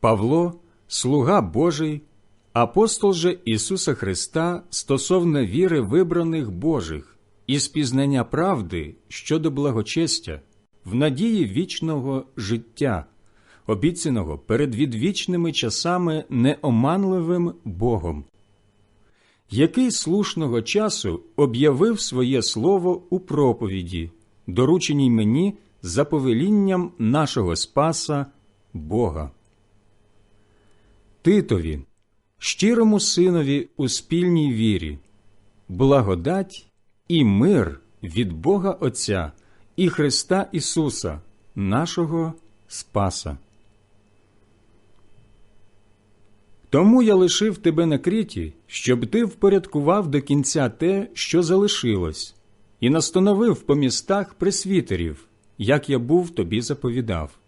Павло, слуга Божий, апостол же Ісуса Христа стосовно віри вибраних Божих і спізнання правди щодо благочестя, в надії вічного життя, обіцяного перед відвічними часами неоманливим Богом, який слушного часу об'явив своє слово у проповіді, дорученій мені за повелінням нашого Спаса Бога. Титові, щирому синові у спільній вірі, благодать і мир від Бога Отця і Христа Ісуса, нашого Спаса. Тому я лишив тебе на кріті, щоб ти впорядкував до кінця те, що залишилось, і настановив по містах пресвітерів, як я був тобі заповідав.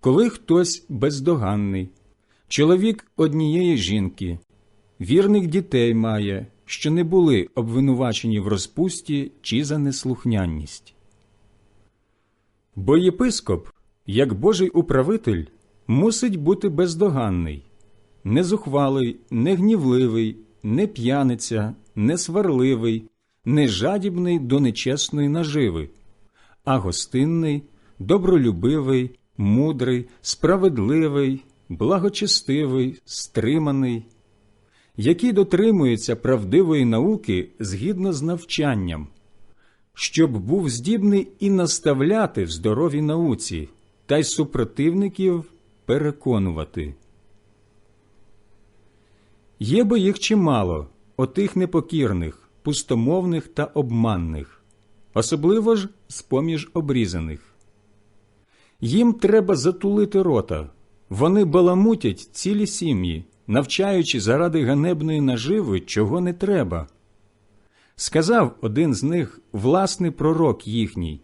Коли хтось бездоганний, чоловік однієї жінки, вірних дітей має, що не були обвинувачені в розпусті чи за неслухняність. Бо єпископ, як Божий управитель, мусить бути бездоганний, не зухвалий, не гнівливий, не п'яниця, не сварливий, не жадібний до нечесної наживи, а гостинний, добролюбивий, мудрий, справедливий, благочестивий, стриманий, який дотримується правдивої науки згідно з навчанням, щоб був здібний і наставляти в здоровій науці та й супротивників переконувати. Є бо їх чимало, отих непокірних, пустомовних та обманних, особливо ж з поміж обрізаних. Їм треба затулити рота, вони баламутять цілі сім'ї, навчаючи заради ганебної наживи, чого не треба. Сказав один з них власний пророк їхній.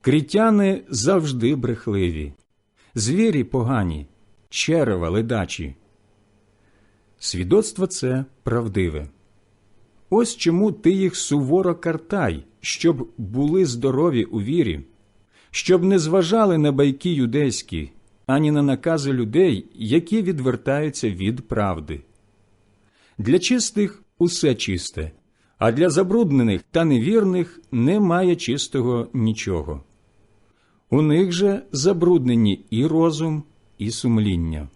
Крітяни завжди брехливі, звірі погані, черева ледачі. Свідоцтво це правдиве. Ось чому ти їх суворо картай, щоб були здорові у вірі, щоб не зважали на байки юдейські, ані на накази людей, які відвертаються від правди. Для чистих усе чисте, а для забруднених та невірних немає чистого нічого. У них же забруднені і розум, і сумління.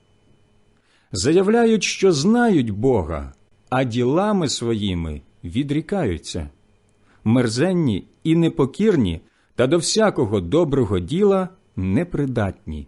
Заявляють, що знають Бога, а ділами своїми відрікаються, мерзенні і непокірні та до всякого доброго діла непридатні.